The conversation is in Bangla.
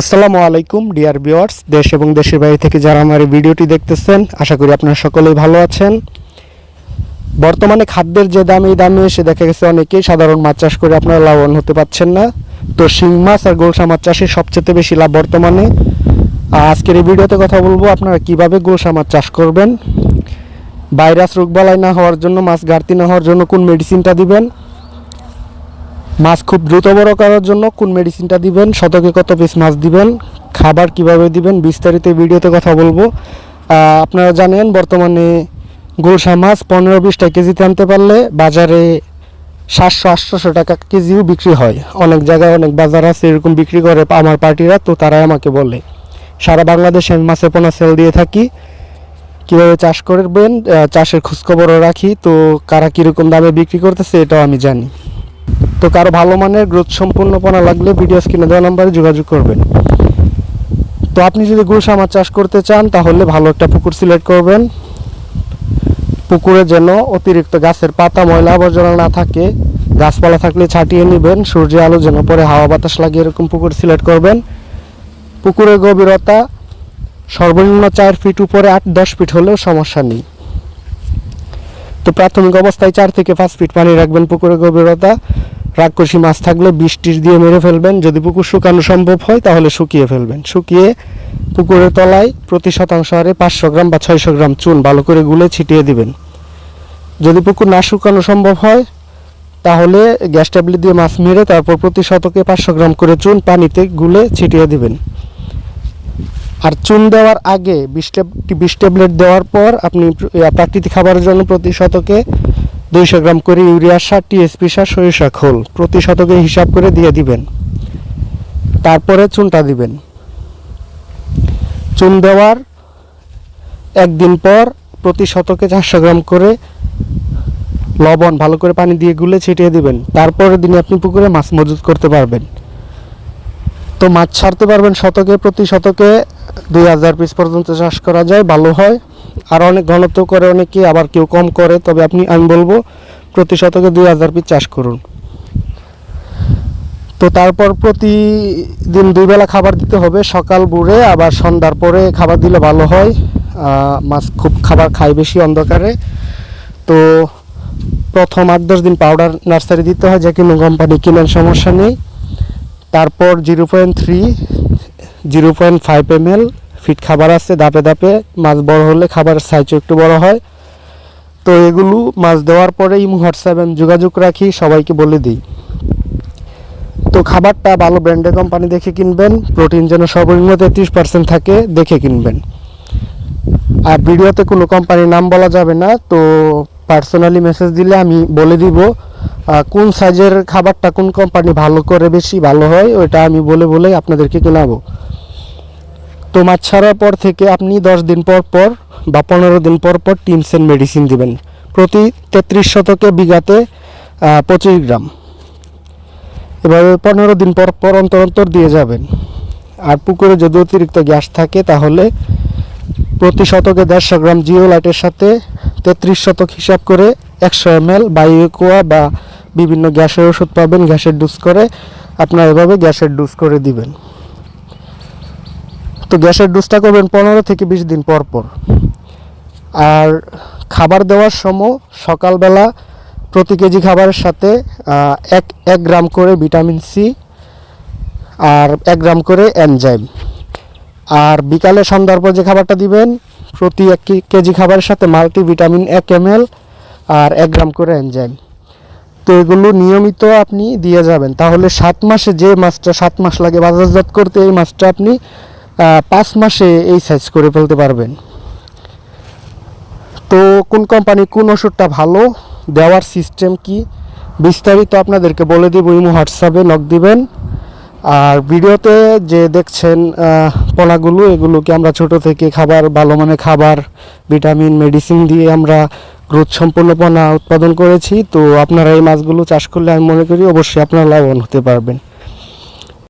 আসসালামু আলাইকুম, ডিয়ার ভিউয়ার্স, দেশ এবং দেশের বাইরে থেকে যারা আমার এই ভিডিওটি দেখতেছেন, আশা করি আপনারা সকলেই ভালো আছেন। বর্তমানে খাদ্যের যে দাম, এই দামে এসে দেখা গেছে অনেকেই সাধারণ মাছ চাষ করে আপনারা লাভবান হতে পারছেন না। তো শিং মাছ আর গোলসা মাছ চাষে সবচেয়ে বেশি লাভ বর্তমানে। আজকের এই ভিডিওতে কথা বলব, আপনারা কীভাবে গোলসা মাছ চাষ করবেন? ভাইরাস রোগবালাই না হওয়ার জন্য, মাছ ঘাটতি না হওয়ার জন্য কোন মেডিসিনটা দিবেন? মাছ খুব দ্রুত বড় করার জন্য কোন মেডিসিনটা দিবেন শতকে কত পিস মাছ দিবেন, খাবার কীভাবে দিবেন, বিস্তারিত ভিডিওতে কথা বলব। আপনারা জানেন, বর্তমানে গোলসা মাছ পনেরো বিশটা কেজিতে আনতে পারলে বাজারে সাতশো, আটশোশো টাকা কেজিও বিক্রি হয়। অনেক জায়গায় অনেক বাজার আছে, এরকম বিক্রি করে আমার পার্টিরা, তো তারাই আমাকে বলে। সারা বাংলাদেশে আমি মাছের পোনা সেল দিয়ে থাকি। কীভাবে চাষ করবেন চাষের খোঁজখবরও রাখি, তো কারা কীরকম দামে বিক্রি করতেছে, এটাও আমি জানি। তো কারও ভালো মানের গ্রোথ সম্পূর্ণ পোনা লাগলে ভিডিও স্ক্রিনে দেওয়া নাম্বারে যোগাযোগ করবেন। তো আপনি যদি গুলশা মাছ চাষ করতে চান, তাহলে ভালো একটা পুকুর সিলেক্ট করবেন। পুকুরে যেন অতিরিক্ত গাছের পাতা, ময়লা আবর্জনা না থাকে, গাছপালা থাকলে ছাটিয়ে নেবেন, সূর্যের আলো যেন পরে হাওয়া বাতাস লাগিয়ে এরকম পুকুর সিলেক্ট করবেন। পুকুরের গভীরতা সর্বনিম্ন চার ফিট উপরে আট, দশ ফিট হলেও সমস্যা নেই। তো প্রাথমিক অবস্থায় চার থেকে পাঁচ ফিট পানি রাখবেন পুকুরের গভীরতা। রাক্ষসী মাছ থাকলে বৃষ্টির দিয়ে মেরে ফেলবেন। যদি পুকুর শুকানো সম্ভব হয়, তাহলে শুকিয়ে ফেলবেন। শুকিয়ে পুকুরের তলায় প্রতি শতাংশ হারে পাঁচশো গ্রাম বা ছয়শো গ্রাম চুন ভালো করে গুলে ছিটিয়ে দিবেন। যদি পুকুর না শুকানো সম্ভব হয়, তাহলে গ্যাস ট্যাবলেট দিয়ে মাছ মেরে তারপর প্রতি শতকে পাঁচশো গ্রাম করে চুন পানিতে গুলে ছিটিয়ে দিবেন। আর চুন দেওয়ার আগে বিশ ট্যাবলেট দেওয়ার পর আপনি প্রাকৃতিক খাবারের জন্য প্রতি শতকে দুইশো গ্রাম করে ইউরিয়া সার টিএসপি সার, সরিষা খোল প্রতি শতকে হিসাব করে দিয়ে দিবেন। তারপরে চুনটা দিবেন। চুন দেওয়ার একদিন পর প্রতি শতকে চারশো গ্রাম করে লবণ ভালো করে পানি দিয়ে গুলে ছিটিয়ে দিবেন। তারপরের দিনে আপনি পুকুরে মাছ মজুত করতে পারবেন। তো মাছ ছাড়তে পারবেন শতকে, প্রতি শতকে দুই হাজার পিস পর্যন্ত চাষ করা যায়, ভালো হয়। আর অনেক ঘনত্ব করে, অনেকে আবার কেউ কম করে, তবে আপনি, আমি বলব, প্রতি শতকে দুই হাজার পিস চাষ করুন। তো তারপর প্রতিদিন দুইবেলা খাবার দিতে হবে, সকাল বুড়ে আবার সন্ধ্যার পরে খাবার দিলে ভালো হয়। মাছ খুব খাবার খায় বেশি অন্ধকারে। তো প্রথম আট দশ দিন পাউডার নার্সারি দিতে হয়, যে কোনো কোম্পানি কিনেন সমস্যা নেই। তারপর zero point three zero point five M L feed খাবার আছে, ধাপে ধাপে। মাছ বড় হলে খাবারের সাইজও একটু বড় হয়। তো এগুলো মাছ দেওয়ার পরে ইমু হোয়াটসঅ্যাপ আমি যোগাযোগ রাখি, সবাইকে বলে দিই। তো খাবারটা ভালো ব্র্যান্ডের কোম্পানি দেখে কিনবেন প্রোটিন যেন সর্বনিম্ন তেত্রিশ পার্সেন্ট থাকে, দেখে কিনবেন। আর ভিডিওতে কোনো কোম্পানির নাম বলা যাবে না, তো পার্সোনালি মেসেজ দিলে আমি বলে দিব কোন সাইজের খাবারটা কোন কোম্পানি ভালো করে বেশি ভালো হয় ওটা আমি বলে বলে আপনাদেরকে কেনাবো তো মাছ ছাড়ার পর থেকে আপনি দশ দিন পর পর বা পনেরো দিন পর পর টিমসেন মেডিসিন দিবেন। প্রতি তেত্রিশ শতকে বিঘাতে পঁচিশ গ্রাম। এভাবে পনেরো দিন পর পর অন্তর অন্তর দিয়ে যাবেন। আর পুকুরে যদি অতিরিক্ত গ্যাস থাকে তাহলে প্রতি শতকে দেড়শো গ্রাম জিও লাইটের সাথে তেত্রিশ শতক হিসাব করে একশো এম এল বায়োকোয়া বা বিভিন্ন গ্যাসের ওষুধ পাবেন, গ্যাসের ডোজ করে। আপনার এভাবে গ্যাসের ডোজ করে দিবেন। তো গ্যাসের ডোজটা করবেন পনেরো থেকে বিশ দিন পর পর। আর খাবার দেওয়ার সময় সকালবেলা প্রতি কেজি খাবারের সাথে এক এক গ্রাম করে ভিটামিন সি আর এক গ্রাম করে এনজাইম। আর বিকালে সন্ধ্যার পর যে খাবারটা দিবেন, প্রতি এক কেজি খাবারের সাথে মাল্টি ভিটামিন এক এম আর এক গ্রাম করে এনজাইম। তো এগুলো নিয়মিত আপনি দিয়ে যাবেন। তাহলে সাত মাসে যে মাছটা, সাত মাস লাগে বাজারজাত করতে, এই মাছটা আপনি পাঁচ মাসে এই সাইজ করে ফেলতে পারবেন। তো কোন কোম্পানি কোন ওষুধটা ভালো দেওয়ার সিস্টেম কি বিস্তারিত আপনাদেরকে বলে দিব ইমো হোয়াটসঅ্যাপে নক দিবেন। আর ভিডিওতে যে দেখছেন আহ, পোনাগুলো এগুলোকে আমরা ছোট থেকে খাবার ভালো মানের খাবার ভিটামিন মেডিসিন দিয়ে আমরা গ্রোথ সম্পন্ন পোনা উৎপাদন করেছি। তো আপনারা এই মাছগুলো চাষ করলে আমি মনে করি অবশ্যই আপনারা লাভবান হতে পারবেন।